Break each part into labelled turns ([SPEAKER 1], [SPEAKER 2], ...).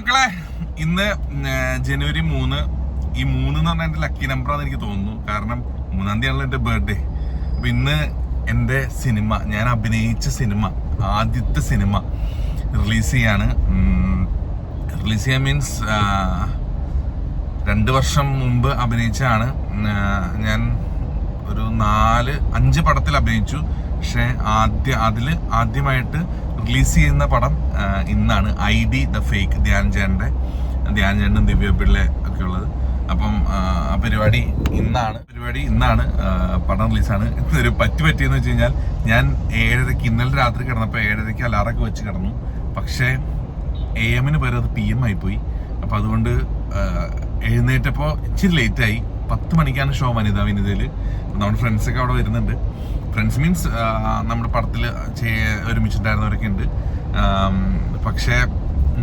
[SPEAKER 1] മക്കളെ ഇന്ന് ജനുവരി മൂന്ന്. ഈ മൂന്ന് എന്ന് പറഞ്ഞാൽ എന്റെ ലക്കി നമ്പറാന്ന് എനിക്ക് തോന്നുന്നു. കാരണം മൂന്നാം തീയതിയാണല്ലോ എന്റെ ബർത്ത്ഡേ അപ്പൊ ഇന്ന് എന്റെ സിനിമ ഞാൻ അഭിനയിച്ച സിനിമ ആദ്യത്തെ സിനിമ റിലീസ് ചെയ്യാണ്. റിലീസ് ചെയ്യാൻ മീൻസ് രണ്ട് വർഷം മുമ്പ് അഭിനയിച്ചാണ് ഞാൻ ഒരു നാല് അഞ്ച് പടത്തിൽ അഭിനയിച്ചു. പക്ഷെ ആദ്യ അതിൽ ആദ്യമായിട്ട് റിലീസ് ചെയ്യുന്ന പടം ഇന്നാണ് ഐ ഡി ദ ഫേക്ക് ധ്യാൻചേന്റെ ചേട്ടന്റെ ദിവ്യ പിള്ള ഒക്കെ ഉള്ളത്. അപ്പം ആ, പരിപാടി ഇന്നാണ് പരിപാടി ഇന്നാണ് പടം റിലീസാണ്. ഇതൊരു പറ്റി പറ്റിയെന്ന് വെച്ച് കഴിഞ്ഞാൽ ഞാൻ ഏഴരയ്ക്ക് ഇന്നലെ രാത്രി കിടന്നപ്പോൾ ഏഴരയ്ക്ക് അലാറൊക്കെ വെച്ച് കിടന്നു. പക്ഷേ എ എമ്മിന് പകരം അത് പി എം ആയിപ്പോയി അപ്പം അതുകൊണ്ട് എഴുന്നേറ്റപ്പോൾ ഇച്ചിരി ലേറ്റായി പത്ത് മണിക്കാണ് ഷോ വനിത വനിതയിൽ നമ്മുടെ ഫ്രണ്ട്സൊക്കെ അവിടെ വരുന്നുണ്ട്. ഫ്രണ്ട്സ് മീൻസ് നമ്മുടെ പടത്തിൽ ഒരുമിച്ചിട്ടുണ്ടായിരുന്നവരൊക്കെ ഉണ്ട്. പക്ഷേ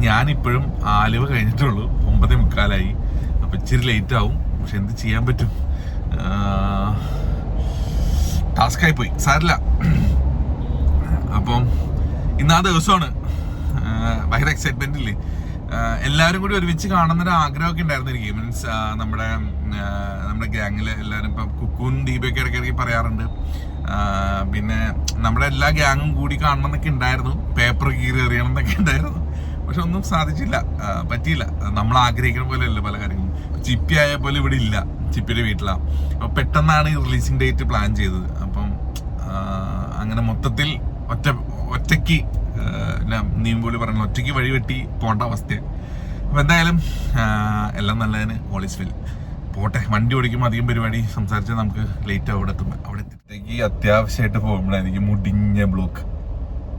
[SPEAKER 1] ഞാനിപ്പോഴും ആലുവ കഴിഞ്ഞിട്ടുള്ളൂ. ഒമ്പതേ മുക്കാലായി. അപ്പം ഇച്ചിരി ലേറ്റ് ആവും. പക്ഷെ എന്ത് ചെയ്യാൻ പറ്റും? ടാസ്കായി പോയി. സാരില്ല. അപ്പം ഇന്ന് ആ ദിവസമാണ് ഭയങ്കര എക്സൈറ്റ്മെന്റ് ഇല്ലേ? എല്ലാവരും കൂടി ഒരുമിച്ച് കാണുന്ന ഒരു ആഗ്രഹമൊക്കെ ഉണ്ടായിരുന്നു എനിക്ക് മീൻസ് നമ്മുടെ നമ്മുടെ ഗ്യാങ്ങിൽ എല്ലാവരും ഇപ്പം കുക്കൂൻ ദീപയൊക്കെ ഇടയ്ക്കിടയ്ക്ക് പറയാറുണ്ട്. പിന്നെ നമ്മുടെ എല്ലാ ഗ്യാങ്ങും കൂടി കാണണം എന്നൊക്കെ ഉണ്ടായിരുന്നു പേപ്പർ കീറി എറിയണം എന്നൊക്കെ ഉണ്ടായിരുന്നു. പക്ഷെ ഒന്നും സാധിച്ചില്ല. പറ്റിയില്ല. നമ്മൾ ആഗ്രഹിക്കുന്ന പോലെ അല്ല പല കാര്യങ്ങളും. ചിപ്പി ആയ പോലെ ഇവിടെ ഇല്ല. ചിപ്പിയുടെ വീട്ടിലാണ് അപ്പൊ പെട്ടെന്നാണ് ഈ റിലീസിംഗ് ഡേറ്റ് പ്ലാൻ ചെയ്തത്. അപ്പം അങ്ങനെ മൊത്തത്തിൽ ഒറ്റ ഒറ്റയ്ക്ക് നീമ്പോലി പറഞ്ഞു ഒറ്റയ്ക്ക് വഴി വെട്ടി പോണ്ട അവസ്ഥ. അപ്പം എന്തായാലും എല്ലാം നല്ലതിന് ഓളിസ്വിൽ പോട്ടെ വണ്ടി ഓടിക്കുമ്പോൾ അധികം പരിപാടി സംസാരിച്ചാൽ നമുക്ക് ലേറ്റ് അവിടെ എത്തുമ്പോൾ അവിടെ എത്തിയത്തേക്ക് അത്യാവശ്യമായിട്ട് പോകുമ്പോഴായിരിക്കും മുടിഞ്ഞ ബ്ലോക്ക്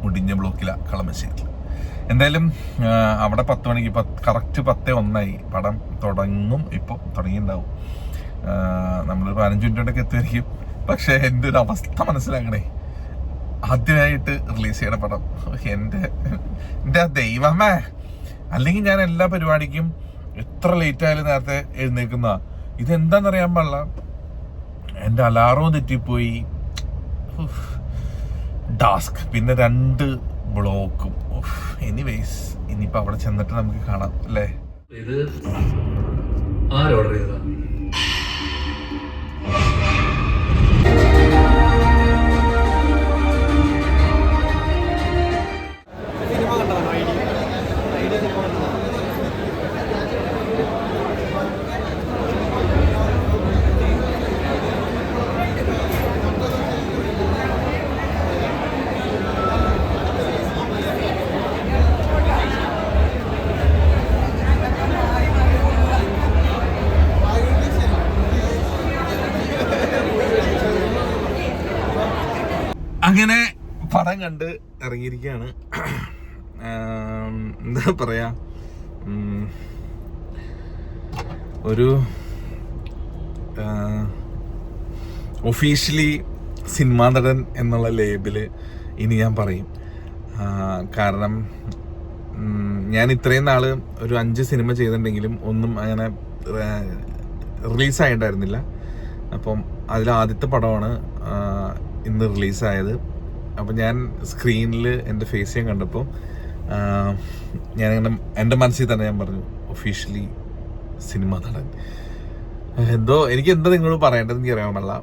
[SPEAKER 1] മുടിഞ്ഞ ബ്ലോക്കില കളമശ്ശേരി എന്തായാലും അവിടെ പത്ത് മണിക്ക് പത്ത് കറക്റ്റ് പത്തേ ഒന്നായി. പടം തുടങ്ങും ഇപ്പോൾ തുടങ്ങിയിട്ടുണ്ടാവും. നമ്മൾ പതിനഞ്ച് മിനിറ്റോണ്ടൊക്കെ എത്തുമായിരിക്കും പക്ഷേ എന്റെ ഒരു അവസ്ഥ മനസ്സിലാക്കണേ. ആദ്യമായിട്ട് റിലീസ് ചെയ്യണ പടം. എന്റെ എന്റെ ദൈവമേ. അല്ലെങ്കിൽ ഞാൻ എല്ലാ പരിപാടിക്കും എത്ര ലേറ്റ് ആയാലും നേരത്തെ എഴുന്നേക്കുന്ന ഇതെന്താണെന്നറിയാൻ പാടില്ല. എന്റെ അലാറവും തെറ്റിപ്പോയി. ടാസ്ക് പിന്നെ രണ്ട് ബ്ലോക്കും എനിവേസ് ഇനിയിപ്പോൾ അവിടെ ചെന്നിട്ട് നമുക്ക് കാണാം അല്ലേ?
[SPEAKER 2] ഇത് ആര് ഓർഡർ ചെയ്തതാ?
[SPEAKER 1] അങ്ങനെ പടം കണ്ട് ഇറങ്ങിയിരിക്കുകയാണ്. എന്താ പറയാ? ഒരു ഒഫീഷ്യലി സിനിമാ നടൻ എന്നുള്ള ലേബിൽ ഇനി ഞാൻ പറയും. കാരണം ഞാൻ ഇത്രയും നാൾ ഒരു അഞ്ച് സിനിമ ചെയ്തിട്ടുണ്ടെങ്കിലും ഒന്നും അങ്ങനെ റിലീസായിട്ടുണ്ടായിരുന്നില്ല അപ്പം അതിൽ ആദ്യത്തെ പടമാണ് ഇന്ന് റിലീസായത് അപ്പം ഞാൻ സ്ക്രീനിൽ എന്റെ ഫേസ് ഞാൻ കണ്ടപ്പോൾ ഞാനിങ്ങനെ എന്റെ മനസ്സിൽ തന്നെ ഞാൻ പറഞ്ഞു ഒഫീഷ്യലി സിനിമ നടൻ. എന്തോ എനിക്ക് എന്താ നിങ്ങളോട് പറയേണ്ടത് എനിക്ക് അറിയാൻ പാടില്ല.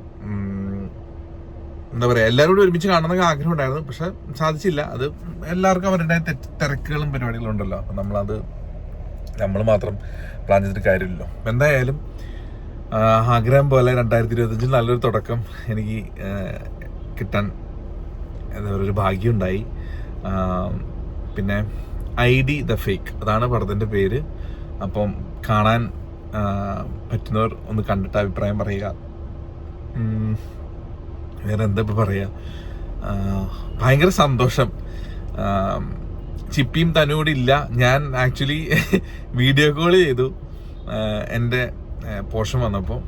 [SPEAKER 1] എന്താ പറയുക എല്ലാവരും കൂടി ഒരുമിച്ച് കാണണമെന്നൊക്കെ ആഗ്രഹം ഉണ്ടായിരുന്നു. പക്ഷെ സാധിച്ചില്ല. അത് എല്ലാവർക്കും അവരുടെ തിരക്കുകളും പരിപാടികളും ഉണ്ടല്ലോ. അപ്പം നമ്മളത് നമ്മൾ മാത്രം പ്ലാൻ ചെയ്തിട്ട് കാര്യമില്ലല്ലോ. അപ്പം എന്തായാലും ആഗ്രഹം പോലെ രണ്ടായിരത്തി ഇരുപത്തഞ്ചിൽ നല്ലൊരു തുടക്കം എനിക്ക് കിട്ടാൻ എന്താ പറയുക ഒരു ഭാഗ്യമുണ്ടായി പിന്നെ ഐ ഡി ദ ഫേക്ക് അതാണ് പടത്തിന്റെ പേര്. അപ്പം കാണാൻ പറ്റുന്നവർ ഒന്ന് കണ്ടിട്ട് അഭിപ്രായം പറയുക. വേറെ എന്താ ഇപ്പം പറയുക ഭയങ്കര സന്തോഷം. ചിപ്പിയും തനുകൂടി ഇല്ല. ഞാൻ ആക്ച്വലി വീഡിയോ കോൾ ചെയ്തു. എന്റെ പോഷൻ വന്നപ്പോൾ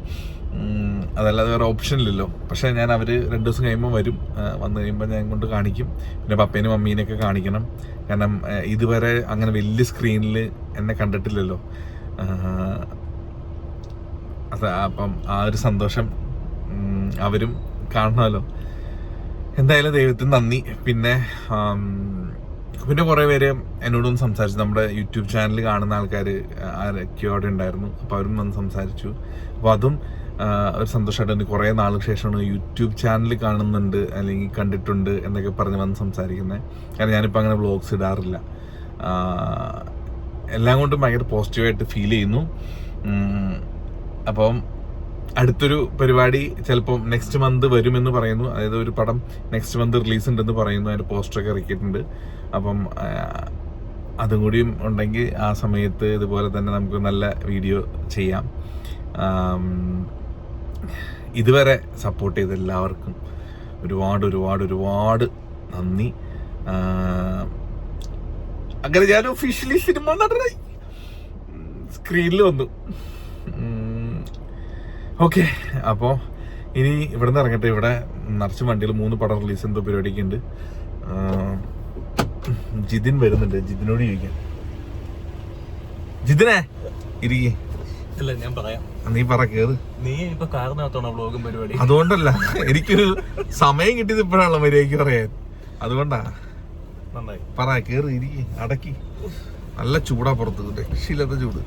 [SPEAKER 1] അതല്ലാതെ വേറെ ഓപ്ഷൻ ഇല്ലല്ലോ. പക്ഷേ ഞാൻ അവർ രണ്ട് ദിവസം കഴിയുമ്പോൾ വരും. വന്നു കഴിയുമ്പോൾ ഞാൻ കൊണ്ട് കാണിക്കും. പിന്നെ പപ്പേനും മമ്മീനെയൊക്കെ കാണിക്കണം. കാരണം ഇതുവരെ അങ്ങനെ വലിയ സ്ക്രീനിൽ എന്നെ കണ്ടിട്ടില്ലല്ലോ. അത് അപ്പം ആ ഒരു സന്തോഷം അവരും കാണണമല്ലോ. എന്തായാലും ദൈവത്തിന് നന്ദി. പിന്നെ പിന്നെ കുറേ പേര് എന്നോടൊന്ന് സംസാരിച്ചു. നമ്മുടെ യൂട്യൂബ് ചാനൽ കാണുന്ന ആൾക്കാർ ആരൊക്കെയോ അവിടെ ഉണ്ടായിരുന്നു. അപ്പോൾ അവരും വന്ന് സംസാരിച്ചു. അപ്പോൾ അതും ഒരു സന്തോഷമായിട്ട് എനിക്ക് കുറേ നാൾക്ക് ശേഷമാണ് യൂട്യൂബ് ചാനൽ കാണുന്നുണ്ട് അല്ലെങ്കിൽ കണ്ടിട്ടുണ്ട് എന്നൊക്കെ പറഞ്ഞ് വന്ന് സംസാരിക്കുന്നത്. കാരണം ഞാനിപ്പോൾ അങ്ങനെ വ്ളോഗ്സ് ഇടാറില്ല. എല്ലാം കൊണ്ടും ഭയങ്കര പോസിറ്റീവായിട്ട് ഫീൽ ചെയ്യുന്നു. അപ്പം അടുത്തൊരു പരിപാടി ചിലപ്പം നെക്സ്റ്റ് മന്ത് വരുമെന്ന് പറയുന്നു. അതായത് ഒരു പടം നെക്സ്റ്റ് മന്ത് റിലീസ് ഉണ്ടെന്ന് പറയുന്നു. അതിന്റെ പോസ്റ്ററൊക്കെ ഇറക്കിയിട്ടുണ്ട്. അപ്പം അതും കൂടിയും ഉണ്ടെങ്കിൽ ആ സമയത്ത് ഇതുപോലെ തന്നെ നമുക്ക് നല്ല വീഡിയോ ചെയ്യാം. ഇതുവരെ സപ്പോർട്ട് ചെയ്ത എല്ലാവർക്കും ഒരുപാട് ഒരുപാട് ഒരുപാട് നന്ദി. അങ്ങനെ ഞാൻ ഒഫീഷ്യലി സിനിമ നടനായി. സ്ക്രീനിൽ വന്നു. ഓക്കെ അപ്പോൾ ഇനി ഇവിടെ നിന്ന് ഇറങ്ങട്ടെ. ഇവിടെ നിറച്ച് വണ്ടിയിൽ മൂന്ന് പടം റിലീസ് എന്തോ പരിപാടിയൊക്കെ ഉണ്ട്. ജിതിൻ വരുന്നുണ്ട്. ജിതിനോട് ചോദിക്കാം. ജിതിനെ ഇരിക്കേ.
[SPEAKER 2] അല്ല ഞാൻ പറയാം.
[SPEAKER 1] നീ പറ കേറ്.
[SPEAKER 2] നീ ഇപ്പൊ കാറിനകത്താണോ പരിപാടി?
[SPEAKER 1] അതുകൊണ്ടല്ല. എനിക്കൊരു സമയം കിട്ടിയത് ഇപ്പോഴാണല്ലോ മര്യാദയ്ക്ക് പറയാൻ. അതുകൊണ്ടാ.
[SPEAKER 2] നന്നായി.
[SPEAKER 1] പറ കേറി ഇരിക്കി അടക്കി. നല്ല ചൂടാ പുറത്ത് രക്ഷയില്ലാത്ത ചൂട്.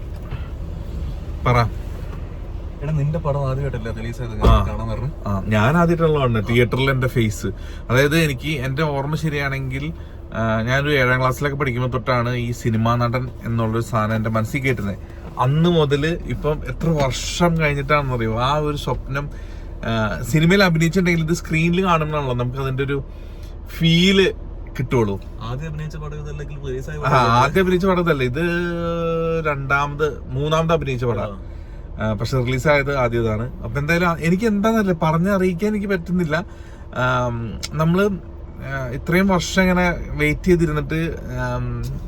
[SPEAKER 1] പറ.
[SPEAKER 2] എടാ നിന്റെ പടം ആദ്യമായിട്ടല്ലേ റിലീസ് ചെയ്ത്
[SPEAKER 1] ആ.
[SPEAKER 2] കാണാൻ പറഞ്ഞു.
[SPEAKER 1] ഞാൻ ആദ്യമായിട്ടുള്ളതാണ് തിയേറ്ററിൽ എന്റെ ഫേസ് അതായത് എനിക്ക് എന്റെ ഓർമ്മ ശരിയാണെങ്കിൽ ഞാനൊരു ഏഴാം ക്ലാസ്സിലൊക്കെ പഠിക്കുമ്പോൾ തൊട്ടാണ് ഈ സിനിമാ നടൻ എന്നുള്ളൊരു സാധനം എന്റെ മനസ്സിൽ കേട്ടുന്നത്. അന്ന് മുതൽ ഇപ്പം എത്ര വർഷം കഴിഞ്ഞിട്ടാണെന്ന് അറിയോ ആ ഒരു സ്വപ്നം സിനിമയിൽ അഭിനയിച്ചിട്ടുണ്ടെങ്കിൽ ഇത് സ്ക്രീനിൽ കാണുമ്പോഴാണല്ലോ നമുക്ക് അതിന്റെ ഒരു ഫീൽ കിട്ടുള്ളൂ.
[SPEAKER 2] ആദ്യം അഭിനയിച്ച പടം
[SPEAKER 1] ആദ്യം അഭിനയിച്ച പടത്തല്ല ഇത് രണ്ടാമത് മൂന്നാമത് അഭിനയിച്ച പടം. പക്ഷെ റിലീസായത് ആദ്യതാണ്. അപ്പൊ എന്തായാലും എനിക്ക് എന്താന്നല്ല പറഞ്ഞറിയിക്കാൻ എനിക്ക് പറ്റുന്നില്ല. നമ്മൾ ഇത്രയും വർഷം ഇങ്ങനെ വെയിറ്റ് ചെയ്തിരുന്നിട്ട്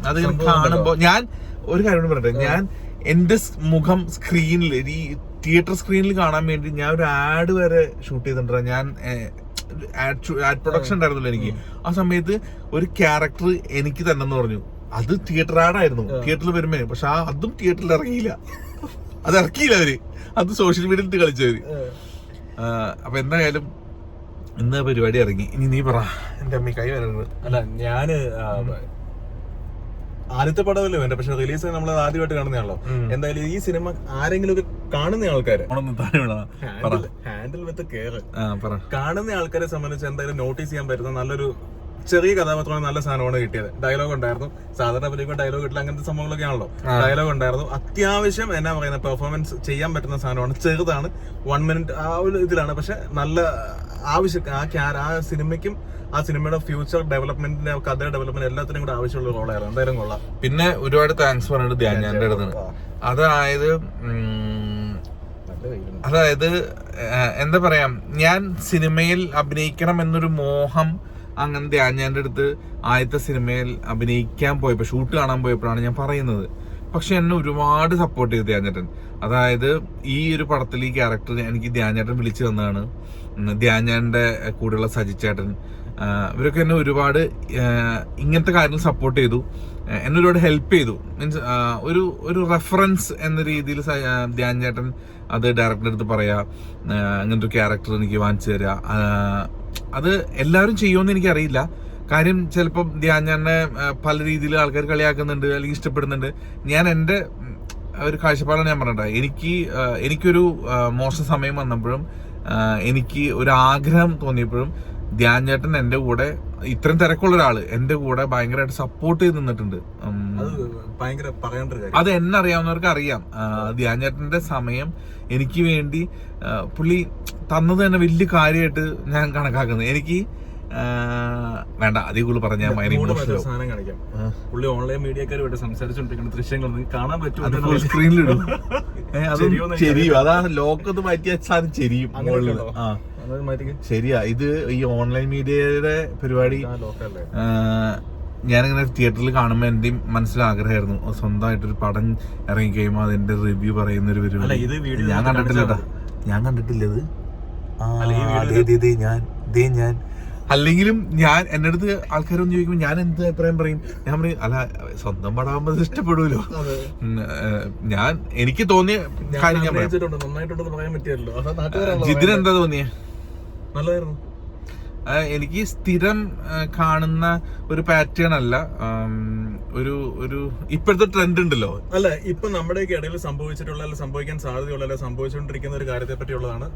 [SPEAKER 1] അത് കാണുമ്പോൾ കാണുമ്പോ ഞാൻ ഒരു കാര്യം പറയട്ടെ. ഞാൻ എന്റെ സ് മുഖം സ്ക്രീനിൽ ഈ തിയേറ്റർ സ്ക്രീനിൽ കാണാൻ വേണ്ടി ഞാൻ ഒരു ആഡ് വരെ ഷൂട്ട് ചെയ്തിട്ടുണ്ട്. ഞാൻ ആഡ് പ്രൊഡക്ഷൻ ഉണ്ടായിരുന്നല്ലോ എനിക്ക്. ആ സമയത്ത് ഒരു ക്യാരക്ടർ എനിക്ക് തന്നെ എന്ന് പറഞ്ഞു. അത് തിയേറ്റർ ആഡായിരുന്നു തിയേറ്ററിൽ വരുമ്പോ പക്ഷെ ആ അതും തിയേറ്ററിൽ ഇറങ്ങിയില്ല. അത് ഇറക്കിയില്ല അവർ. അത് സോഷ്യൽ മീഡിയയിൽ ഇട്ട് കളിച്ചവര്. അപ്പൊ എന്തായാലും ഇന്ന് പരിപാടി ഇറങ്ങി. ഇനി നീ പറ. എന്റെ അമ്മ കൈ വരുന്നത്
[SPEAKER 2] അല്ല ഞാൻ ആദ്യത്തെ പടമല്ലേ വേണ്ട? പക്ഷെ റിലീസ് നമ്മൾ ആദ്യമായിട്ട് കാണുന്നതാണല്ലോ. എന്തായാലും ഈ സിനിമ ആരെങ്കിലും ഒക്കെ കാണുന്ന ആൾക്കാര്. ഹാൻഡിൽ വിത്ത് കെയർ കാണുന്ന ആൾക്കാരെ സംബന്ധിച്ച് എന്തായാലും നോട്ടീസ് ചെയ്യാൻ പറ്റുന്ന നല്ലൊരു ചെറിയ കഥാപാത്രമാണ് നല്ല സാധനമാണ് കിട്ടിയത്. ഡയലോഗ് ഉണ്ടായിരുന്നു. സാധാരണ അഭിനയിക്കുന്ന ഡയലോഗ് കിട്ടില്ല അങ്ങനത്തെ സംഭവങ്ങളൊക്കെ ആണല്ലോ. ഡയലോഗ് ഉണ്ടായിരുന്നു. അത്യാവശ്യം എന്നാ പറയുന്ന പെർഫോമൻസ് ചെയ്യാൻ പറ്റുന്ന സാധനമാണ്. ചെറുതാണ് വൺ മിനിറ്റ് ആ ഒരു ഇതിലാണ്. പക്ഷെ നല്ല ആവശ്യം ആ ക്യാ- ആ സിനിമയ്ക്കും ആ സിനിമയുടെ ഫ്യൂച്ചർ ഡെവലപ്മെന്റിന്റെ കഥ ഡെവലപ്മെന്റ് എല്ലാത്തിനും കൂടെ ആവശ്യമുള്ള റോളായിരുന്നു എന്തായാലും കൊള്ളാം.
[SPEAKER 1] പിന്നെ ഒരുപാട് താങ്ക്സ് പറഞ്ഞിട്ട് ധ്യാൻചാന്റെ അടുത്ത് അതായത്. അതായത് എന്താ പറയാ ഞാൻ സിനിമയിൽ അഭിനയിക്കണം എന്നൊരു മോഹം അങ്ങനെ ധ്യാൻചാന്റെ അടുത്ത് ആദ്യത്തെ സിനിമയിൽ അഭിനയിക്കാൻ പോയപ്പോൾ ഷൂട്ട് കാണാൻ പോയപ്പോഴാണ് ഞാൻ പറയുന്നത്. പക്ഷെ എന്നെ ഒരുപാട് സപ്പോർട്ട് ചെയ്തു ധ്യാൻചേട്ടൻ അതായത് ഈ ഒരു പടത്തിൽ ഈ ക്യാരക്ടർ എനിക്ക് ധ്യാൻചേട്ടൻ വിളിച്ചു തന്നതാണ്. ഉം, കൂടെയുള്ള സജിച്ചേട്ടൻ ഇവരൊക്കെ എന്നെ ഒരുപാട് ഇങ്ങനത്തെ കാര്യങ്ങൾ സപ്പോർട്ട് ചെയ്തു. എന്നെ ഒരുപാട് ഹെൽപ്പ് ചെയ്തു. മീൻസ് ഒരു ഒരു റെഫറൻസ് എന്ന രീതിയിൽ ധ്യാൻ ചേട്ടൻ അത് ഡയറക്ടറുടെ അടുത്ത് പറയാ. ഇങ്ങനത്തെ ഒരു ക്യാരക്ടർ എനിക്ക് വാങ്ങിച്ചു തരാ. അത് എല്ലാവരും ചെയ്യുമെന്ന് എനിക്കറിയില്ല. കാര്യം ചിലപ്പം ധ്യാൻ ഞാൻ ആ, പല രീതിയിൽ ആൾക്കാർ കളിയാക്കുന്നുണ്ട് അല്ലെങ്കിൽ ഇഷ്ടപ്പെടുന്നുണ്ട്. ഞാൻ എന്റെ ഒരു കാഴ്ചപ്പാടാണ് ഞാൻ പറഞ്ഞത്. എനിക്ക് എനിക്കൊരു മോശം സമയം വന്നപ്പോഴും എനിക്ക് ഒരു ആഗ്രഹം തോന്നിയപ്പോഴും ധ്യാൻ ചേട്ടൻ എന്റെ കൂടെ ഇത്രയും തിരക്കുള്ള ഒരാൾ എന്റെ കൂടെ ഭയങ്കരമായിട്ട് സപ്പോർട്ട് ചെയ്ത് നിന്നിട്ടുണ്ട്.
[SPEAKER 2] അത്
[SPEAKER 1] അത് എന്നെ അറിയാവുന്നവർക്ക് അറിയാം ധ്യാനേട്ടന്റെ സമയം എനിക്ക് വേണ്ടി പുള്ളി തന്നത് തന്നെ വലിയ കാര്യമായിട്ട് ഞാൻ കണക്കാക്കുന്നത് എനിക്ക് വേണ്ട അധികം കൂടുതൽ പറഞ്ഞാൽ
[SPEAKER 2] സാധനം കാണിക്കാം. പുള്ളി ഓൺലൈൻ മീഡിയക്കാരുമായിട്ട് സംസാരിച്ചോണ്ടിരിക്കുന്ന ദൃശ്യങ്ങൾ കാണാൻ പറ്റും
[SPEAKER 1] അത് സ്ക്രീനിലിടും ചെരിയും. അതാ ലോക്കത്ത് മാറ്റിയ സാധനം ചെരിയും
[SPEAKER 2] അത്
[SPEAKER 1] ശരിയാ. ഇത് ഈ ഓൺലൈൻ മീഡിയയുടെ പരിപാടി ഞാനിങ്ങനെ തിയേറ്ററിൽ കാണുമ്പോൾ എന്റെയും മനസ്സിൽ ആഗ്രഹമായിരുന്നു സ്വന്തമായിട്ടൊരു പടം ഇറങ്ങി കഴിയുമ്പോൾ അതിന്റെ റിവ്യൂ പറയുന്ന ഒരു പരിപാടി ഞാൻ കണ്ടിട്ടില്ല ഞാൻ കണ്ടിട്ടില്ല ഇത്.
[SPEAKER 2] അല്ല, ഈ video
[SPEAKER 1] ദേ, ദേ, ദേ, ഞാൻ ദേ ഞാൻ. അല്ലെങ്കിലും ഞാൻ എന്റെ അടുത്ത് ആൾക്കാരൊന്നും ചോദിക്കുമ്പോൾ ഞാൻ എന്ത് അഭിപ്രായം പറയും? ഞാൻ പറയും അല്ല സ്വന്തം പടമാകുമ്പോൾ ഇഷ്ടപ്പെടൂലോ? ഞാൻ എനിക്ക് തോന്നിയ കാര്യം ഞാൻ പറയാം. ജിതിന് എന്താ തോന്നിയേ?
[SPEAKER 2] നല്ലതായിരുന്നു.
[SPEAKER 1] എനിക്ക് സ്ഥിരം കാണുന്ന ഒരു പാറ്റേൺ അല്ല ഒരു ഒരു ഇപ്പോഴത്തെ ട്രെൻഡ് ഉണ്ടല്ലോ.
[SPEAKER 2] അല്ല ഇപ്പൊ നമ്മുടെയൊക്കെ ഇടയിൽ സംഭവിച്ചിട്ടുള്ള അല്ലെങ്കിൽ സംഭവിക്കാൻ സാധ്യതയുള്ള അല്ലെങ്കിൽ സംഭവിച്ചുകൊണ്ടിരിക്കുന്ന ഒരു കാര്യത്തെ പറ്റിയുള്ളതാണ്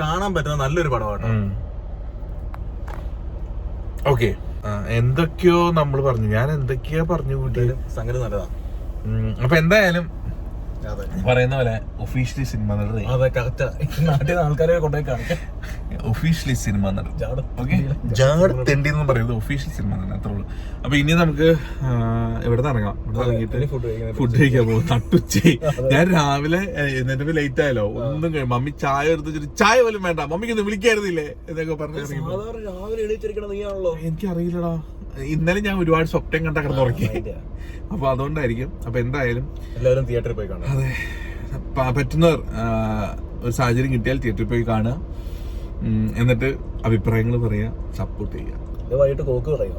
[SPEAKER 2] കാണാൻ പറ്റുന്ന നല്ലൊരു പടമാണ്
[SPEAKER 1] ഓക്കെ എന്തൊക്കെയോ നമ്മൾ പറഞ്ഞു. ഞാൻ എന്തൊക്കെയാ പറഞ്ഞു കൂട്ടി
[SPEAKER 2] സംഗതി
[SPEAKER 1] നല്ലതാണ് അപ്പൊ എന്തായാലും പറയുന്ന പോലെ ഒഫീഷ്യലി സിനിമ നടറി
[SPEAKER 2] അതെ കറക്റ്റാ നാട്ടിൽ ആൾക്കാരെ കൊണ്ടേക്കാണ്
[SPEAKER 1] ഒഫീഷ്യലി സിനിമ നടൻ
[SPEAKER 2] ജാട.
[SPEAKER 1] ഓക്കെ ജാഡ് തെണ്ടി എന്ന് പറയുന്നത് ഒഫീഷ്യൽ സിനിമ അത്രേ ഉള്ളൂ. അപ്പൊ ഇനി നമുക്ക് ഇവിടെ നിന്ന് ഇറങ്ങാം? ഇവിടെ ഇറങ്ങിയിട്ട് ഫുഡ് കഴിക്കാൻ പോകും. തട്ടുച്ചി. ഞാൻ രാവിലെ എന്നിട്ട് ലേറ്റ് ആയല്ലോ. ഒന്നും കഴിയും മമ്മി ചായ എടുത്ത് ചായ പോലും വേണ്ട. മമ്മിക്ക് ഒന്ന് വിളിക്കായിരുന്നില്ലേ? എന്നൊക്കെ പറഞ്ഞു എനിക്കറിയില്ലടാ. ഇന്നലെ ഞാൻ ഒരുപാട് സ്വപ്നം കണ്ട കിടന്നുറക്കി അപ്പൊ അതുകൊണ്ടായിരിക്കും. അപ്പൊ എന്തായാലും
[SPEAKER 2] എല്ലാവരും തിയേറ്ററിൽ പോയി കാണാം
[SPEAKER 1] അതെ. പറ്റുന്ന പറ്റുന്നവർ ഒരു സാഹചര്യം കിട്ടിയാൽ തിയേറ്ററിൽ പോയി കാണുക. എന്നിട്ട് അഭിപ്രായങ്ങൾ പറയുക സപ്പോർട്ട് ചെയ്യുക.
[SPEAKER 2] വൈകിട്ട് കോക്ക് പറയുക